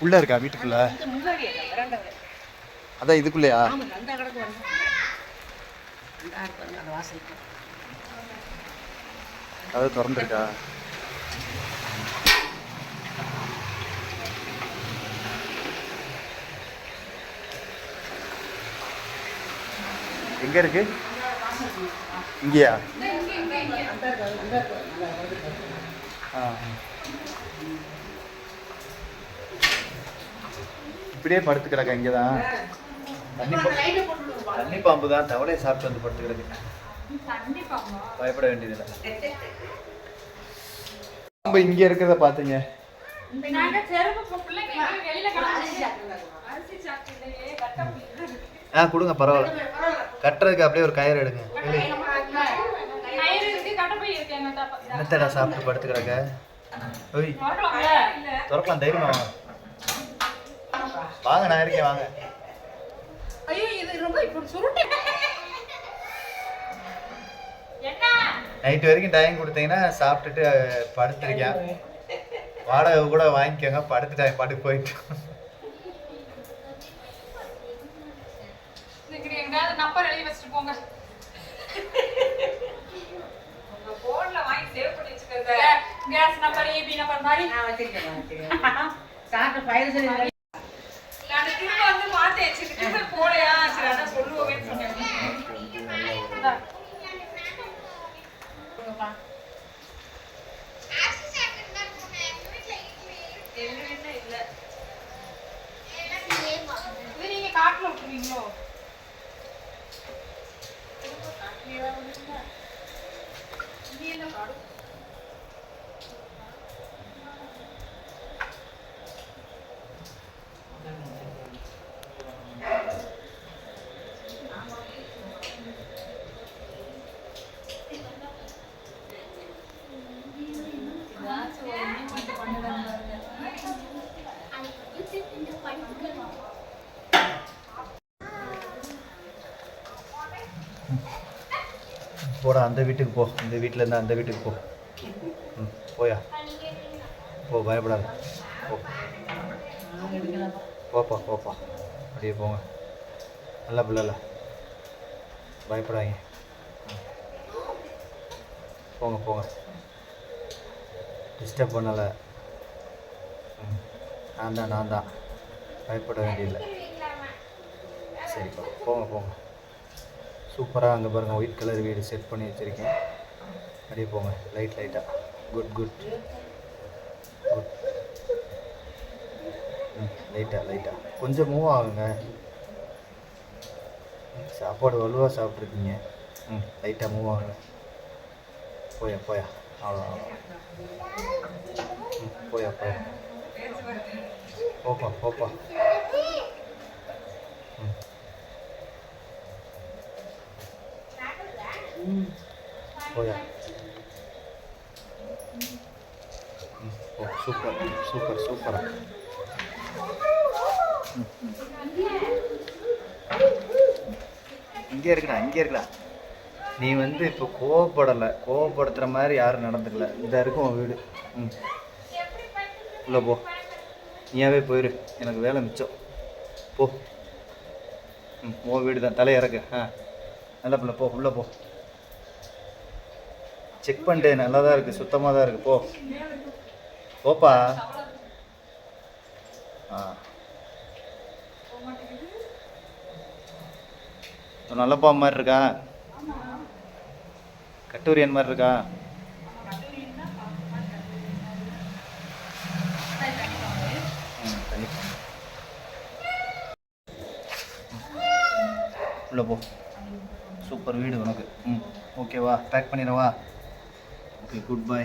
உள்ளே இருக்கா வீட்டுக்குள்ளே? அதான் இதுக்குள்ளேயா? கதவு திறந்துருக்கா? எங்க இருக்கு? இங்கேயா? ஆ. இப்படியே படுத்து கிடக்க இங்கே தான். தண்ணி பாம்பு தான் தவளையை சாப்பிட்டு வந்து படுத்து கிடக்கு பயப்பட வேண்டியதில்லை. பாம்பு இங்க இருக்கிறத பாத்தீங்க. நாங்க செருப்பு போ- பிள்ளைங்க எங்கேயும் வெளியில கிடந்துச்சு. அரிசி சாப்பிட்டுலையே கட்ட முடியல. ஆ கொடுங்க பரவாயில்ல. கட்டுறதுக்கு அப்படியே ஒரு கயிறு எடுங்க. என்னத்தடா சாப்பிட்டு படுத்து கிடக்க ஓய்? திறக்கலாம் தைரியமா வாங்க நான் இருக்கேன் வாங்க. ஐயோ இது ரொம்ப இப்படி சுருட்டு. என்ன? நைட்டு வரைக்கும் டைம் கொடுத்தீங்கன்னா சாப்பிட்டுட்டு படுத்திருக்கேன். வாடகை கூட வாங்கிக்கோங்க படுத்து போயிட்டு. சேவ் பண்ணி வச்சுக்கோங்க. கேஸ் நம்பர் ஏபி நம்பர் மாதிரி. நான் வச்சிருக்கேன் நான் வச்சிருக்கேன். சாப்பிட்டு ஃபைல் சொல்லி 이거 이거 다 비와 오는다. 이게 나 바로. போடா அந்த வீட்டுக்கு போ. இந்த வீட்டில் இருந்தால் அந்த வீட்டுக்கு போ. ம் போயா? போ பயப்படாத. போ. போப்பா போப்பா. அப்படியே போங்க. நல்ல பிள்ளைல பயப்படாதீங்க. போங்க போங்க. டிஸ்டர்ப் பண்ணலை. ம் நான் தான் நான் தான். பயப்பட வேண்டியதில்லை. சரிப்பா போங்க போங்க. சூப்பராக அங்கே பாருங்கள் ஒயிட் கலர் வீடு செட் பண்ணி வச்சுருக்கேன். அப்படியே போங்க லைட் லைட்டாக குட் குட் குட் ம் லைட்டாக லைட்டாக கொஞ்சம் மூவ் ஆகுங்க. சாப்பாடு வலுவாக சாப்பிட்ருக்கீங்க ம் லைட்டாக மூவ் ஆகுங்க. போயா போயா. அவ்வளோ ம் போயா போயா. போப்பா போப்பா. ம். போயா ம், ஓ சூப்பர் சூப்பர் சூப்பரா இங்கே இருக்குடா இங்கே இருக்குடா. நீ வந்து இப்போ கோவப்படலை கோவப்படுத்துகிற மாதிரி யாரும் நடந்துக்கல. இந்த இருக்கும் உன் வீடு. ம். உள்ளே போ. நீயாவே போயிரு. எனக்கு வேலை மிச்சம். போ. ம் உன் வீடு தான். தலை இறக்கு. ஆ. நல்ல பிள்ளை. போ உள்ளே போ. செக் பண்ணிட்டேன் நல்லா தான் இருக்குது சுத்தமாக தான் இருக்குது போ. போப்பா. ஆ. ஒரு நல்ல பாம்பு மாதிரி இருக்கா? கட்டூரியன் மாதிரி இருக்கா? ம், உள்ள போ. சூப்பர் வீடு உனக்கு. ம் ஓகேவா பேக் பண்ணிடவா ஓகே குட் பை